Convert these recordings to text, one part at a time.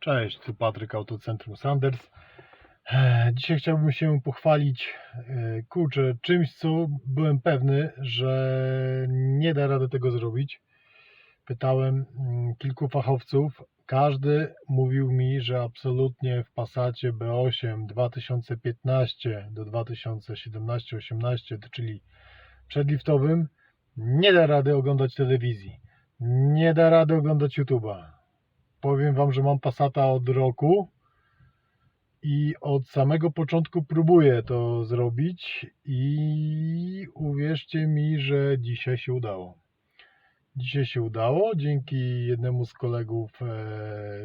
Cześć, tu Patryk Autocentrum Sanders. E, Dzisiaj chciałbym się pochwalić, e, kurczę, czymś, co byłem pewny, że nie da rady tego zrobić. Pytałem mm, kilku fachowców, każdy mówił mi, że absolutnie w Passacie B8 2015 do 2017-18, czyli przedliftowym, nie da rady oglądać telewizji, nie da rady oglądać YouTube'a powiem Wam, że mam Passata od roku i od samego początku próbuję to zrobić i uwierzcie mi, że dzisiaj się udało. Dzisiaj się udało dzięki jednemu z kolegów e,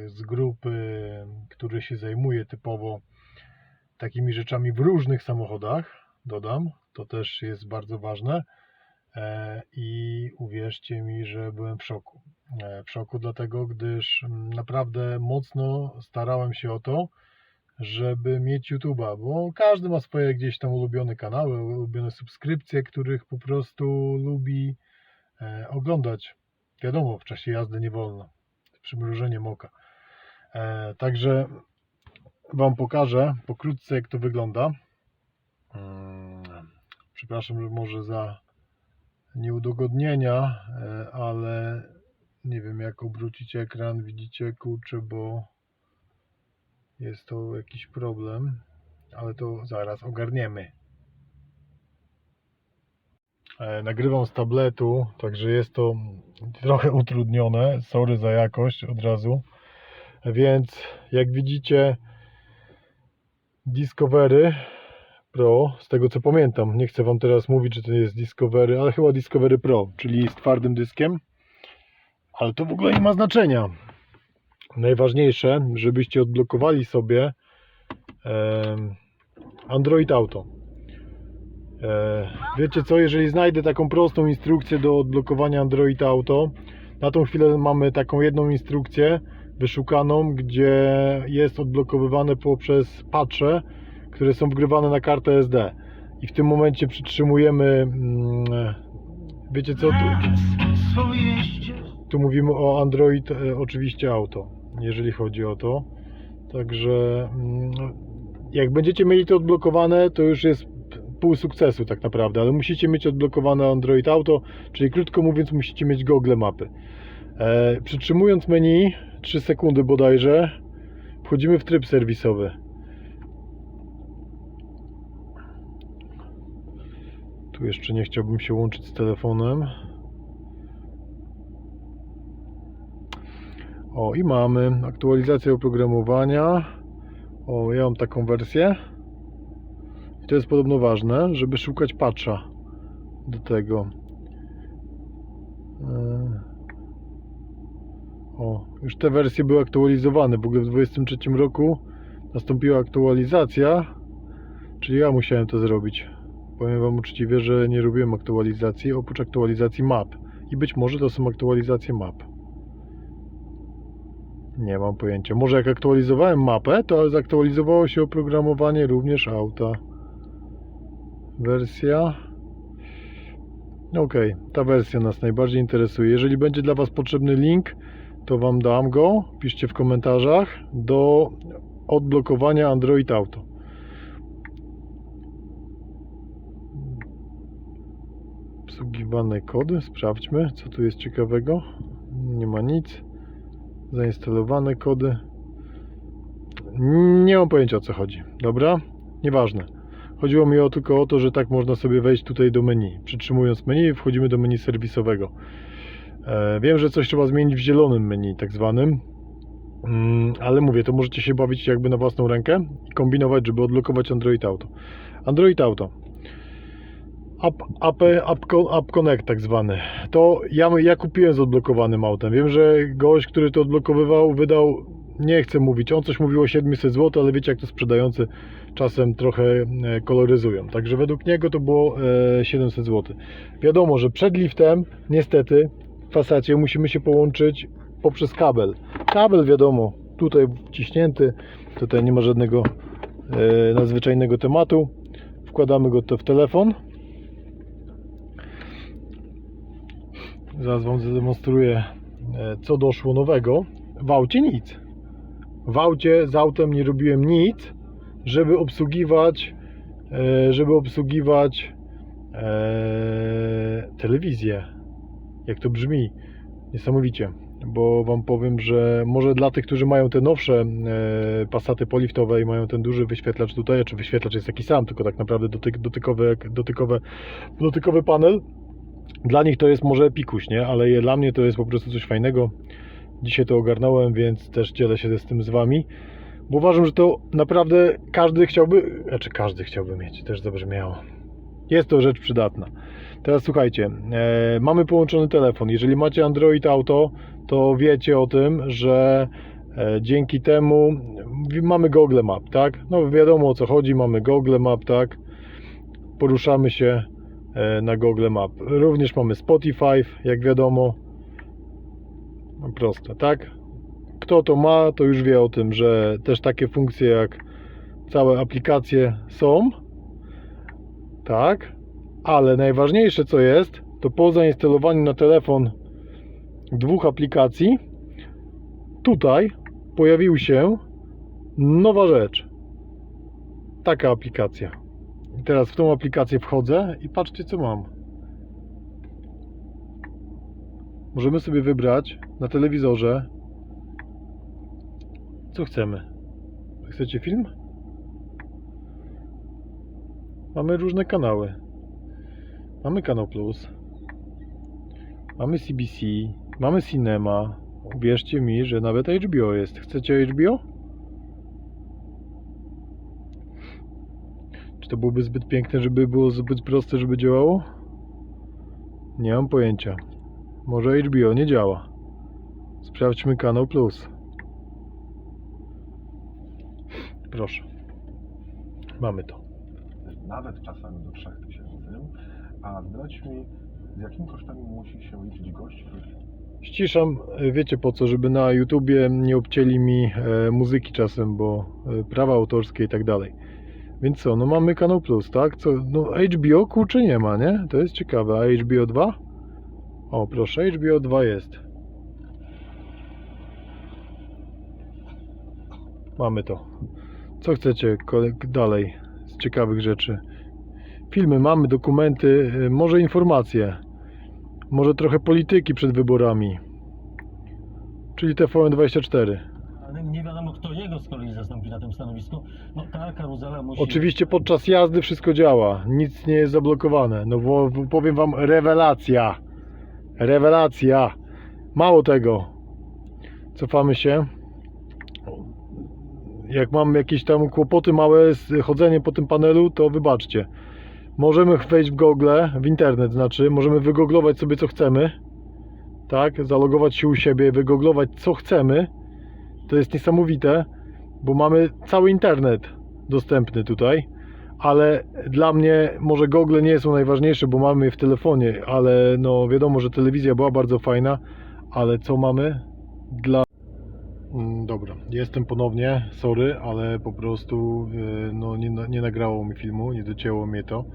z grupy, który się zajmuje typowo takimi rzeczami w różnych samochodach, dodam, to też jest bardzo ważne. E, I uwierzcie mi, że byłem w szoku. E, W szoku dlatego, gdyż mm, naprawdę mocno starałem się o to, żeby mieć YouTube'a, bo każdy ma swoje gdzieś tam ulubione kanały, ulubione subskrypcje, których po prostu lubi e, oglądać. Wiadomo, w czasie jazdy nie wolno. z Przymrużeniem oka. E, Także Wam pokażę pokrótce, jak to wygląda. Mm, Przepraszam, że może za nieudogodnienia, ale nie wiem jak obrócić ekran, widzicie kurczę, bo jest to jakiś problem, ale to zaraz ogarniemy. E, Nagrywam z tabletu, także jest to trochę utrudnione, sorry za jakość od razu, więc jak widzicie Discovery Pro, z tego co pamiętam. Nie chcę Wam teraz mówić, że to jest Discovery, ale chyba Discovery Pro, czyli z twardym dyskiem. Ale to w ogóle nie ma znaczenia. Najważniejsze, żebyście odblokowali sobie Android Auto. E, wiecie co, jeżeli znajdę taką prostą instrukcję do odblokowania Android Auto, na tą chwilę mamy taką jedną instrukcję wyszukaną, gdzie jest odblokowywane poprzez patche, które są wgrywane na kartę SD. I w tym momencie przytrzymujemy. mm, Wiecie co? Tu, tu mówimy o Android, e, oczywiście auto, jeżeli chodzi o to. Także mm, jak będziecie mieli to odblokowane, to już jest pół sukcesu tak naprawdę, ale musicie mieć odblokowane Android Auto, czyli krótko mówiąc, musicie mieć Google Mapy. E, przytrzymując menu 3 sekundy bodajże, wchodzimy w tryb serwisowy. Tu jeszcze nie chciałbym się łączyć z telefonem. O, i mamy aktualizację oprogramowania. O, ja mam taką wersję. I to jest podobno ważne, żeby szukać patcha do tego. E, O, już te wersje były aktualizowane. W ogóle w 2023 roku nastąpiła aktualizacja, czyli ja musiałem to zrobić. Powiem Wam uczciwie, że nie robiłem aktualizacji, oprócz aktualizacji map. I być może to są aktualizacje map. Nie mam pojęcia. Może jak aktualizowałem mapę, to zaktualizowało się oprogramowanie również auta. Wersja. Ok, ta wersja nas najbardziej interesuje. Jeżeli będzie dla Was potrzebny link, to Wam dam go. Piszcie w komentarzach do odblokowania Android Auto. Obsługiwane kody. Sprawdźmy, co tu jest ciekawego. Nie ma nic. Zainstalowane kody. Nie mam pojęcia o co chodzi. Dobra? Nieważne. Chodziło mi o tylko o to, że tak można sobie wejść tutaj do menu. Przytrzymując menu wchodzimy do menu serwisowego. E, wiem, że coś trzeba zmienić w zielonym menu, tak zwanym. Mm, ale mówię, to możecie się bawić jakby na własną rękę i kombinować, żeby odblokować Android Auto. Android Auto. App, app, app, Connect tak zwany. To ja, ja kupiłem z odblokowanym autem. Wiem, że gość, który to odblokowywał, wydał, nie chcę mówić, on coś mówił o 700 zł, ale wiecie jak to sprzedający czasem trochę e, koloryzują. Także według niego to było e, 700 zł. Wiadomo, że przed liftem niestety w Passacie musimy się połączyć poprzez kabel. Kabel wiadomo, tutaj wciśnięty, tutaj nie ma żadnego e, nadzwyczajnego tematu. Wkładamy go to w telefon. Zaraz Wam zademonstruję, e, co doszło nowego. W aucie nic. w aucie z autem nie robiłem nic, żeby obsługiwać, e, żeby obsługiwać e, telewizję. Jak to brzmi? Niesamowicie. Bo Wam powiem, że może dla tych, którzy mają te nowsze pasaty poliftowe i mają ten duży wyświetlacz tutaj, czy wyświetlacz jest taki sam, tylko tak naprawdę dotyk, dotykowy, dotykowy, dotykowy panel, dla nich to jest może pikuś, nie? Ale dla mnie to jest po prostu coś fajnego. Dzisiaj to ogarnąłem, więc też dzielę się z tym z Wami. Bo uważam, że to naprawdę każdy chciałby, znaczy każdy chciałby mieć, też zabrzmiało. Jest to rzecz przydatna. Teraz słuchajcie, e, mamy połączony telefon. Jeżeli macie Android Auto, to wiecie o tym, że e, dzięki temu mamy Google Map, tak? No wiadomo o co chodzi, mamy Google Map, tak? Poruszamy się na Google Map. Również mamy Spotify, jak wiadomo. No proste, tak? Kto to ma, to już wie o tym, że też takie funkcje jak całe aplikacje są. Tak, ale najważniejsze co jest, to po zainstalowaniu na telefon dwóch aplikacji, tutaj pojawił się nowa rzecz. Taka aplikacja. I teraz w tą aplikację wchodzę i patrzcie co mam. Możemy sobie wybrać na telewizorze co chcemy. Chcecie film? Mamy różne kanały. Mamy Kanał Plus. Mamy CBC. Mamy Cinema. Uwierzcie mi, że nawet HBO jest. Chcecie HBO? Czy to byłoby zbyt piękne, żeby było zbyt proste, żeby działało? Nie mam pojęcia. Może HBO nie działa. Sprawdźmy Kanał Plus. Proszę. Mamy to. nawet czasami do 3000. A zdradź mi, z jakimi kosztami musi się liczyć gość, który Ściszam, wiecie po co, żeby na YouTubie nie obcięli mi e, muzyki czasem, bo e, prawa autorskie i tak dalej. Więc co, no mamy Kanał Plus, tak? Co, no HBO kurczę nie ma, nie? To jest ciekawe. A HBO 2? O, proszę, HBO 2 jest. Mamy to. Co chcecie dalej z ciekawych rzeczy? Filmy mamy, dokumenty, e, może informacje. Może trochę polityki przed wyborami. Czyli TVN24. Ale nie jego z kolei zastąpi na tym stanowisku. No ta karuzela musi... Oczywiście podczas jazdy wszystko działa. Nic nie jest zablokowane. No bo powiem wam rewelacja. Rewelacja. Mało tego. Cofamy się. Jak mam jakieś tam kłopoty małe z chodzeniem po tym panelu, to wybaczcie. Możemy wejść w Google, w internet znaczy, możemy wygooglować sobie co chcemy. Tak, zalogować się u siebie, wygooglować co chcemy. To jest niesamowite, bo mamy cały internet dostępny tutaj. Ale dla mnie może Google nie są najważniejsze, bo mamy je w telefonie, ale no wiadomo, że telewizja była bardzo fajna, ale co mamy dla Mm, Dobra, jestem ponownie, sorry, ale po prostu yy, no, nie, nie nagrało mi filmu, nie docięło mnie to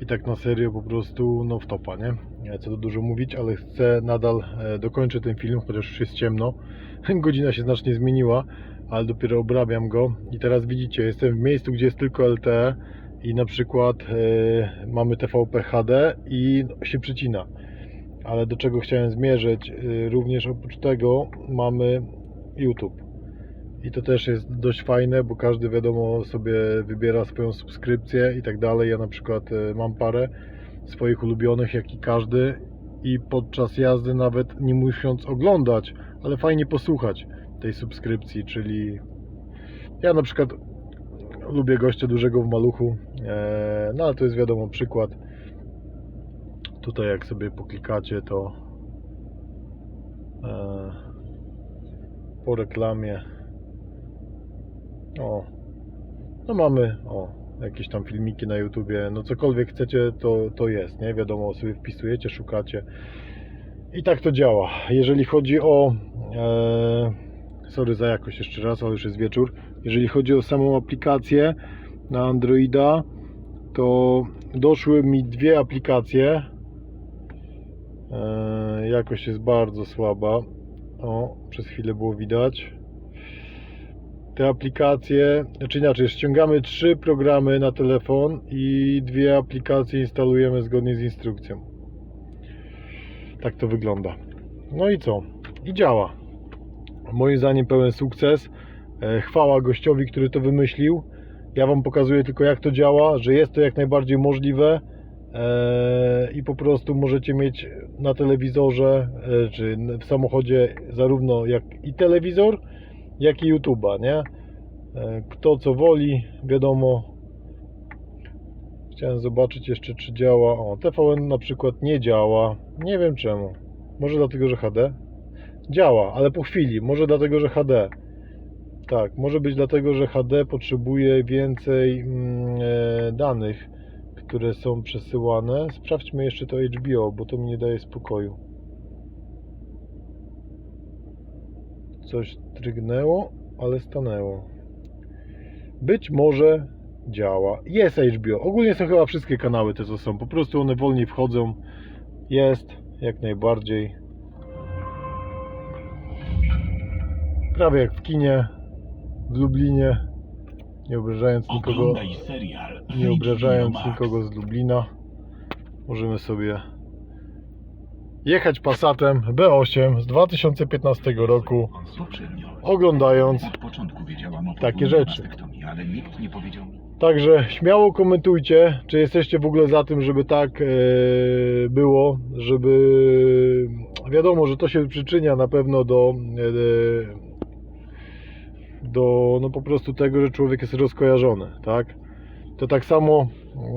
i tak na serio po prostu no wtopa, nie? Nie Co tu dużo mówić, ale chcę nadal e, dokończyć ten film, chociaż już jest ciemno, godzina się znacznie zmieniła, ale dopiero obrabiam go i teraz widzicie, jestem w miejscu, gdzie jest tylko LTE i na przykład e, mamy TVP HD i się przycina ale do czego chciałem zmierzyć, y, również oprócz tego mamy YouTube. I to też jest dość fajne, bo każdy wiadomo sobie wybiera swoją subskrypcję i tak dalej. Ja na przykład y, mam parę swoich ulubionych, jak i każdy i podczas jazdy nawet nie musząc oglądać, ale fajnie posłuchać tej subskrypcji, czyli ja na przykład lubię gościa dużego w maluchu, e, no ale to jest wiadomo przykład. Tutaj jak sobie poklikacie to e, po reklamie o no mamy o jakieś tam filmiki na YouTubie, no cokolwiek chcecie to, to jest, nie? Wiadomo sobie wpisujecie, szukacie i tak to działa. Jeżeli chodzi o e, sorry za jakość jeszcze raz, ale już jest wieczór. Jeżeli chodzi o samą aplikację na Androida, to doszły mi dwie aplikacje. E, jakość jest bardzo słaba. O, przez chwilę było widać. te aplikacje, znaczy inaczej, ściągamy trzy programy na telefon i dwie aplikacje instalujemy zgodnie z instrukcją. Tak to wygląda. No i co? I działa. Moim zdaniem pełen sukces. E, Chwała gościowi, który to wymyślił. Ja Wam pokazuję tylko jak to działa, że jest to jak najbardziej możliwe e, i po prostu możecie mieć na telewizorze e, czy w samochodzie zarówno jak i telewizor, jak i YouTube'a, nie? Kto co woli, wiadomo. Chciałem zobaczyć jeszcze czy działa. O, TVN na przykład nie działa. Nie wiem czemu. Może dlatego, że HD? Działa, ale po chwili. Może dlatego, że HD. Tak, może być dlatego, że HD potrzebuje więcej mm, e, danych, które są przesyłane. Sprawdźmy jeszcze to HBO, bo to mi nie daje spokoju. Coś drgnęło, ale stanęło. Być może działa. Jest HBO. Ogólnie są chyba wszystkie kanały te co są. Po prostu one wolniej wchodzą. Jest, jak najbardziej. Prawie jak w kinie w Lublinie. Nie obrażając nikogo, nie obrażając nikogo z Lublina. Możemy sobie jechać Passatem B8 z 2015 roku, oglądając Takie rzeczy. Także śmiało komentujcie, czy jesteście w ogóle za tym, żeby tak e, było, żeby wiadomo, że to się przyczynia na pewno do e, do no po prostu tego, że człowiek jest rozkojarzony, tak? To tak samo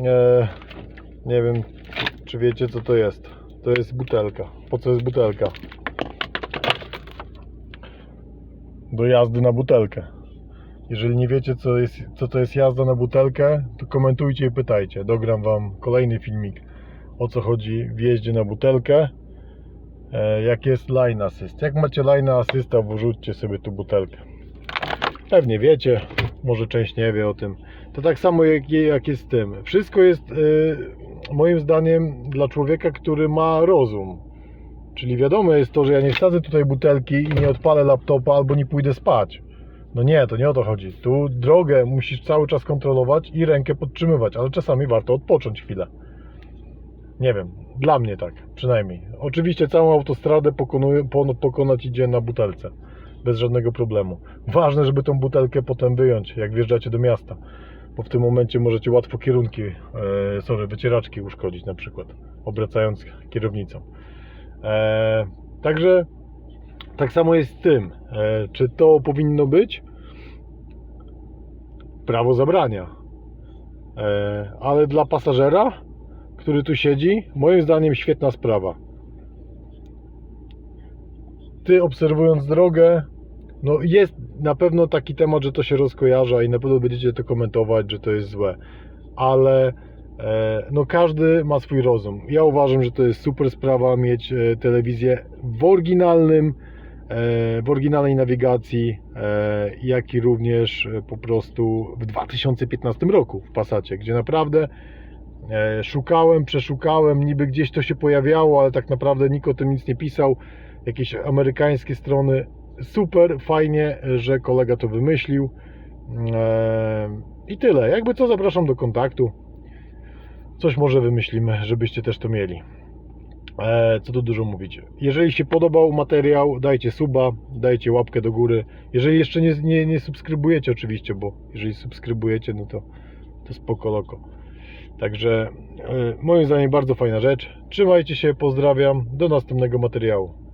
e, nie wiem, czy wiecie co to jest. To jest butelka. Po co jest butelka? Do jazdy na butelkę. Jeżeli nie wiecie, co, jest, co to jest jazda na butelkę, to komentujcie i pytajcie. Dogram Wam kolejny filmik, o co chodzi w jeździe na butelkę. E, jak jest line assist. Jak macie line asysta, wrzućcie sobie tu butelkę. Pewnie wiecie, może część nie wie o tym. To tak samo jak, jak jest z tym. Wszystko jest e, moim zdaniem dla człowieka, który ma rozum. Czyli wiadomo jest to, że ja nie wsadzę tutaj butelki i nie odpalę laptopa albo nie pójdę spać. No nie, to nie o to chodzi. Tu drogę musisz cały czas kontrolować i rękę podtrzymywać, ale czasami warto odpocząć chwilę. Nie wiem, dla mnie tak, przynajmniej. Oczywiście całą autostradę pokonać idzie na butelce, bez żadnego problemu. Ważne, żeby tą butelkę potem wyjąć, jak wjeżdżacie do miasta, bo w tym momencie możecie łatwo kierunki, e, sorry, wycieraczki uszkodzić na przykład, obracając kierownicą. E, także tak samo jest z tym. E, czy to powinno być? Prawo zabrania. E, ale dla pasażera, który tu siedzi, moim zdaniem świetna sprawa. Ty obserwując drogę, no jest na pewno taki temat, że to się rozkojarza i na pewno będziecie to komentować, że to jest złe. Ale e, no każdy ma swój rozum. Ja uważam, że to jest super sprawa mieć e, telewizję w oryginalnym e, w oryginalnej nawigacji, jak i również po prostu w 2015 roku w Passacie, gdzie naprawdę szukałem, przeszukałem, niby gdzieś to się pojawiało, ale tak naprawdę nikt o tym nic nie pisał. Jakieś amerykańskie strony. Super, fajnie, że kolega to wymyślił. E, I tyle. Jakby co, zapraszam do kontaktu. Coś może wymyślimy, żebyście też to mieli. E, co tu dużo mówić. Jeżeli się podobał materiał, dajcie suba, dajcie łapkę do góry. Jeżeli jeszcze nie, nie, nie subskrybujecie oczywiście, bo jeżeli subskrybujecie, no to, to spoko loko. Także e, moim zdaniem bardzo fajna rzecz. Trzymajcie się, pozdrawiam. Do następnego materiału.